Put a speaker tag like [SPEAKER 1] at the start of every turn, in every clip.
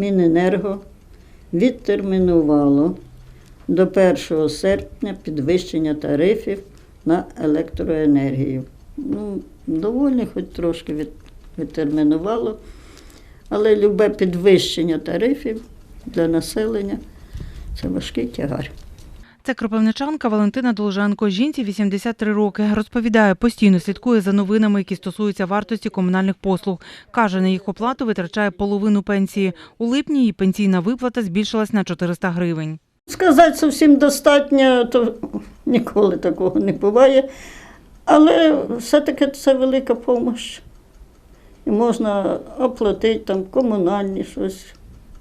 [SPEAKER 1] Міненерго відтермінувало до 1 серпня підвищення тарифів на електроенергію. Ну, доволі хоч трошки від, відтермінувало, але любе підвищення тарифів для населення це важкий тягар.
[SPEAKER 2] Це кропивничанка Валентина Долженко. Жінці 83 роки. Розповідає, постійно слідкує за новинами, які стосуються вартості комунальних послуг. Каже, на їх оплату витрачає половину пенсії. У липні її пенсійна виплата збільшилась на 400 гривень.
[SPEAKER 1] Сказати зовсім достатньо, то ніколи такого не буває. Але все-таки це велика допомога. І можна оплатити там комунальні щось.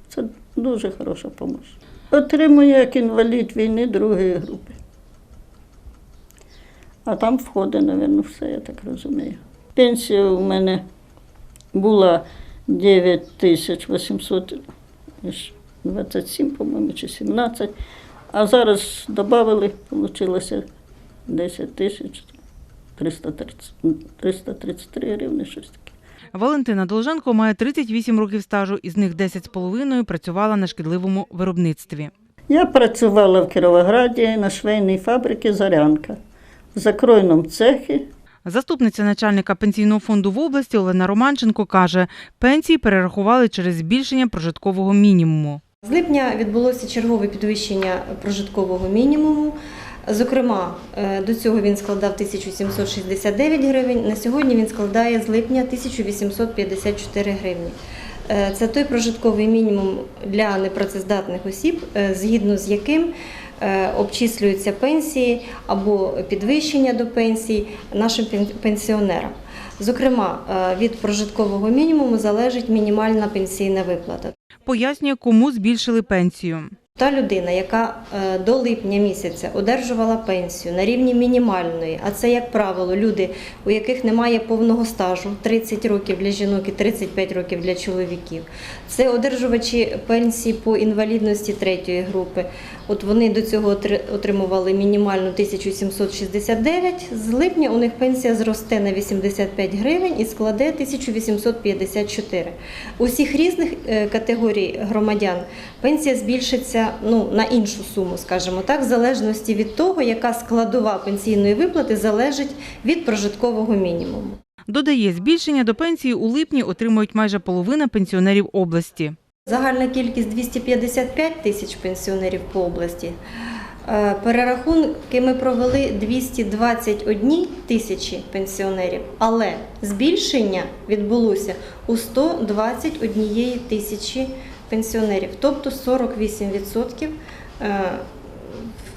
[SPEAKER 1] Це дуже хороша допомога. Отримую як інвалід війни другої групи. А там входить, мабуть, все, я так розумію. Пенсія у мене була 9827, по-моєму, чи 17, а зараз додали, вийшло 10 тисяч 333 гривни, щось таке.
[SPEAKER 2] Валентина Долженко має 38 років стажу, із них 10,5 працювала на шкідливому виробництві.
[SPEAKER 1] Я працювала в Кіровограді на швейній фабриці Зарянка в закройному цехі.
[SPEAKER 2] Заступниця начальника пенсійного фонду в області Олена Романченко каже, пенсії перерахували через збільшення прожиткового мінімуму.
[SPEAKER 3] З липня відбулося чергове підвищення прожиткового мінімуму. Зокрема, е, до цього він складав 1769 гривень. На сьогодні він складає з липня 1854 гривні. Е, Це той прожитковий мінімум для непрацездатних осіб, е, згідно з яким обчислюються пенсії або підвищення до пенсій нашим пен- пенсіонерам. Зокрема, від прожиткового мінімуму залежить мінімальна пенсійна виплата.
[SPEAKER 2] Пояснює, кому збільшили пенсію.
[SPEAKER 3] Та людина, яка е, до липня місяця одержувала пенсію на рівні мінімальної, а це, як правило, люди, у яких немає повного стажу 30 років для жінок і 35 років для чоловіків. Це одержувачі пенсії по інвалідності третьої групи. От вони до цього отримували мінімальну 1769. З липня у них пенсія зросте на 85 гривень і складе 1854. У всіх різних е, категорій громадян пенсія збільшиться ну, на іншу суму, скажімо так, в залежності від того, яка складова пенсійної виплати залежить від прожиткового мінімуму.
[SPEAKER 2] Додає, збільшення до пенсії у липні отримують майже половина пенсіонерів області.
[SPEAKER 3] Загальна кількість 255 тисяч пенсіонерів по області. Е, Перерахунки ми провели 221 тисячі пенсіонерів, але збільшення відбулося у 121 тисячі пенсіонерів, тобто 48% е,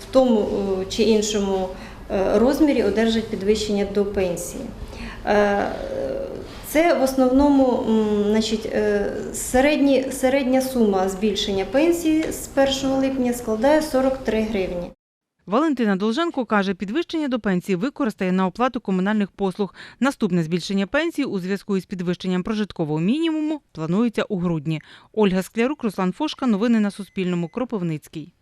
[SPEAKER 3] в тому е, чи іншому розмірі одержать підвищення до пенсії. Це в основному значить, е, середні, середня сума збільшення пенсії з 1 липня складає 43 гривні.
[SPEAKER 2] Валентина Долженко каже, підвищення до пенсії використає на оплату комунальних послуг. Наступне збільшення пенсії у зв'язку із підвищенням прожиткового мінімуму планується у грудні. Ольга Склярук, Руслан Фошка. Новини на Суспільному. Кропивницький.